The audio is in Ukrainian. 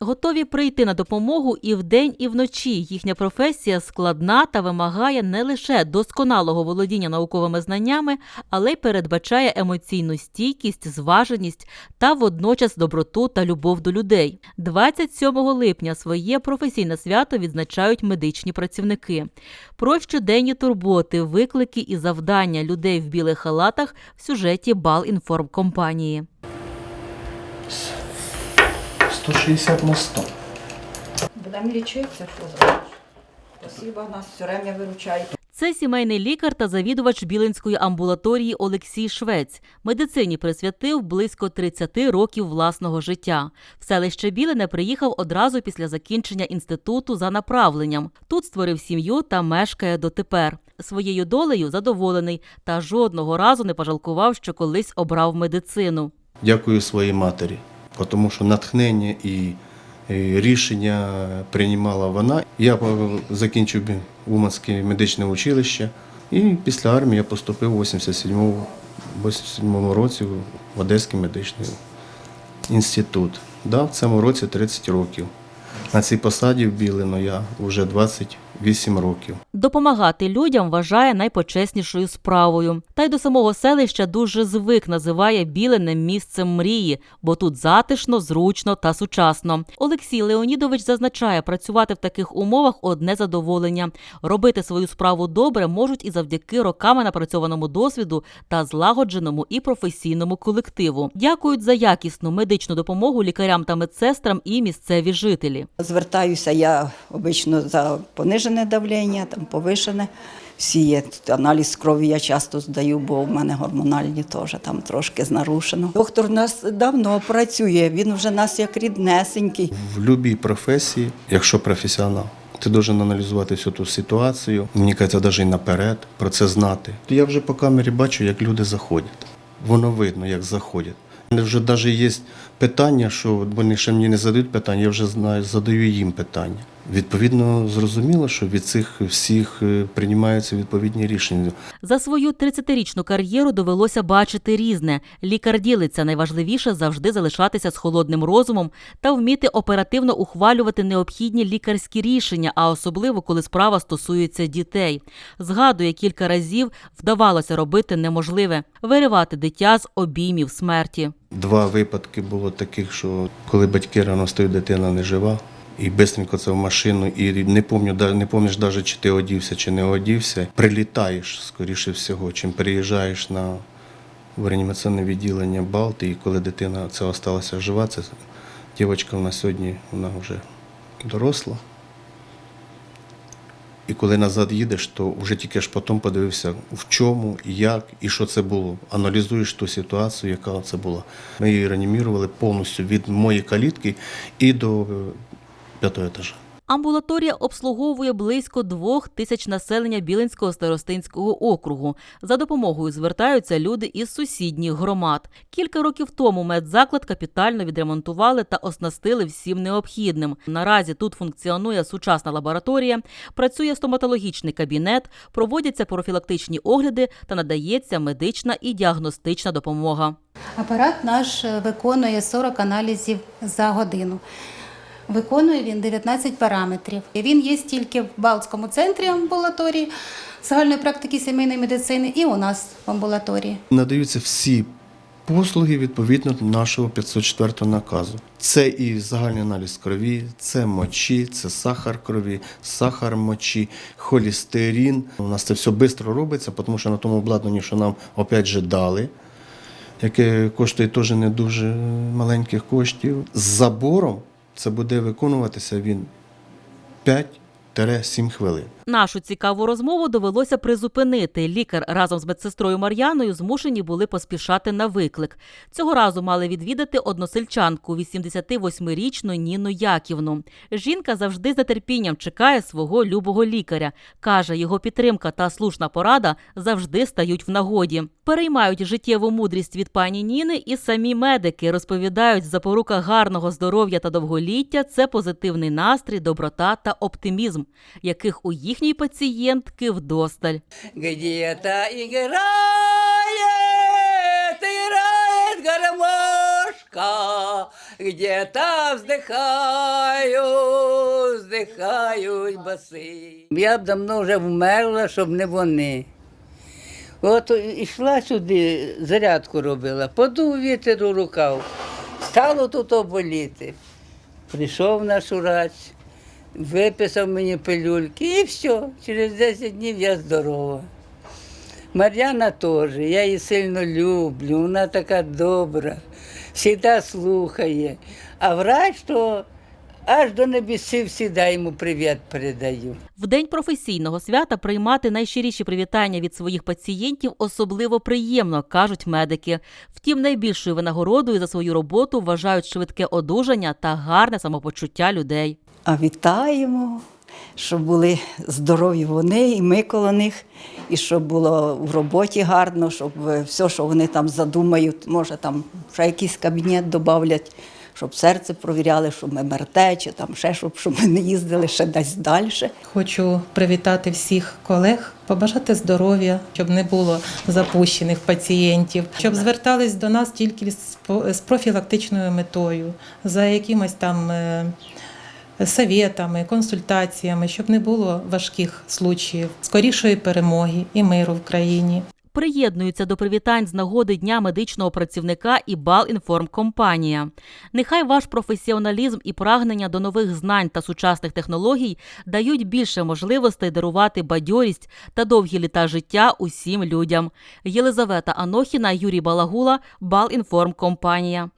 Готові прийти на допомогу і вдень, і вночі. Їхня професія складна та вимагає не лише досконалого володіння науковими знаннями, але й передбачає емоційну стійкість, зваженість та водночас доброту та любов до людей. 27 липня своє професійне свято відзначають медичні працівники. Про щоденні турботи, виклики і завдання людей в білих халатах в сюжеті Балінформкомпанії. 160 на 100. Будемо лічитися, що зробиш. Спасибо, нас все время виручають. Це сімейний лікар та завідувач Білинської амбулаторії Олексій Швець. Медицині присвятив близько 30 років власного життя. В селище Білине приїхав одразу після закінчення інституту за направленням. Тут створив сім'ю та мешкає дотепер. Своєю долею задоволений та жодного разу не пожалкував, що колись обрав медицину. Дякую своїй матері, тому що натхнення і рішення приймала вона. Я закінчив Уманське медичне училище і після армії я поступив у 87-му 87-му році в Одеський медичний інститут. Да, в цьому році 30 років. На цій посаді в Білино я вже 28 років. Допомагати людям вважає найпочеснішою справою. Та й до самого селища дуже звик називає Білине місцем мрії, бо тут затишно, зручно та сучасно. Олексій Леонідович зазначає, працювати в таких умовах одне задоволення. Робити свою справу добре можуть і завдяки роками напрацьованому досвіду та злагодженому і професійному колективу. Дякують за якісну медичну допомогу лікарям та медсестрам і місцеві жителі. Звертаюся я обично за понижене давлення, там повишене. Всі є аналіз крові я часто здаю, бо в мене гормональні теж там трошки знарушено. Доктор нас давно працює, він вже нас як ріднесенький. В будь-якій професії, якщо професіонал, ти должен аналізувати всю ту ситуацію. Мені кажеться, навіть наперед про це знати. Я вже по камері бачу, як люди заходять. Воно видно, як заходять. Вже навіть є питання, що вони ще мені не задають питання, я вже знаю, задаю їм питання. Відповідно, зрозуміло, що від цих всіх е, приймаються відповідні рішення. За свою 30-річну кар'єру довелося бачити різне. Лікар ділиться найважливіше завжди залишатися з холодним розумом та вміти оперативно ухвалювати необхідні лікарські рішення, а особливо коли справа стосується дітей. Згадує, кілька разів вдавалося робити неможливе виривати дитя з обіймів смерті. Два випадки було таких, що коли батьки рано стають, дитина не жива. І бистренько це в машину, і не пам'ятаю, не пам'ятаєш навіть, чи ти одівся, чи не одівся. Прилітаєш, скоріше всього, чим приїжджаєш на в реанімаційне відділення Балти, і коли дитина це осталася жива, це дівчинка в нас сьогодні, вона вже доросла. І коли назад їдеш, то вже тільки ж потім подивився, в чому, як і що це було. Аналізуєш ту ситуацію, яка це була. Ми її реанімували повністю від моєї калітки і до е, п'ятого етажа. Амбулаторія обслуговує близько двох тисяч населення Білинського старостинського округу. За допомогою звертаються люди із сусідніх громад. Кілька років тому медзаклад капітально відремонтували та оснастили всім необхідним. Наразі тут функціонує сучасна лабораторія, працює стоматологічний кабінет, проводяться профілактичні огляди та надається медична і діагностична допомога. Апарат наш е, виконує 40 аналізів за годину. Виконує він 19 параметрів. Він є тільки в Балтському центрі амбулаторії загальної практики сімейної медицини і у нас в амбулаторії. Надаються всі послуги відповідно до нашого 504 наказу. Це і загальний аналіз крові, це мочі, це сахар крові, сахар мочі, холістерин. У нас це все швидко робиться, тому що на тому обладнанні, що нам опять же дали, яке коштує теж не дуже маленьких коштів. З забором це буде виконуватися він 5-7 хвилин. Нашу цікаву розмову довелося призупинити. Лікар разом з медсестрою Мар'яною змушені були поспішати на виклик. Цього разу мали відвідати односельчанку 88-річну Ніну Яківну. Жінка завжди з нетерпінням чекає свого любого лікаря. Каже, його підтримка та слушна порада завжди стають в нагоді. Переймають життєву мудрість від пані Ніни і самі медики розповідають, запорука гарного здоров'я та довголіття це позитивний настрій, доброта та оптимізм, яких у їхній пацієнтки вдосталь. Где-то играет, играет гармошка. пташка, где-то вздихаю, вздихають баси. Я б давно вже вмерла, щоб не вони. От йшла сюди, зарядку робила, подув вітер у рукав, стало тут оболіти. Прийшов наш урач, виписав мені пилюльки і все, через 10 днів я здорова. Мар'яна теж, я її сильно люблю, вона така добра, завжди слухає. А врач то аж до небесів завжди йому привіт передаю. В день професійного свята приймати найщиріші привітання від своїх пацієнтів особливо приємно, кажуть медики. Втім, найбільшою винагородою за свою роботу вважають швидке одужання та гарне самопочуття людей. А вітаємо, щоб були здорові вони, і ми коло них, і щоб було в роботі гарно, щоб е, все, що вони там задумають, може там ще якийсь кабінет додавлять, щоб серце провіряли, щоб МРТ, чи там ще щоб, щоб ми не їздили ще десь далі. Хочу привітати всіх колег, побажати здоров'я, щоб не було запущених пацієнтів, щоб звертались до нас тільки з з профілактичною метою, за якимось там совєтами, консультаціями, щоб не було важких случаїв, скорішої перемоги і миру в країні. Приєднуються до привітань з нагоди Дня медичного працівника і Балінформкомпанія. Нехай ваш професіоналізм і прагнення до нових знань та сучасних технологій дають більше можливостей дарувати бадьорість та довгі літа життя усім людям. Єлизавета Анохіна, Юрій Балагула, Балінформкомпанія.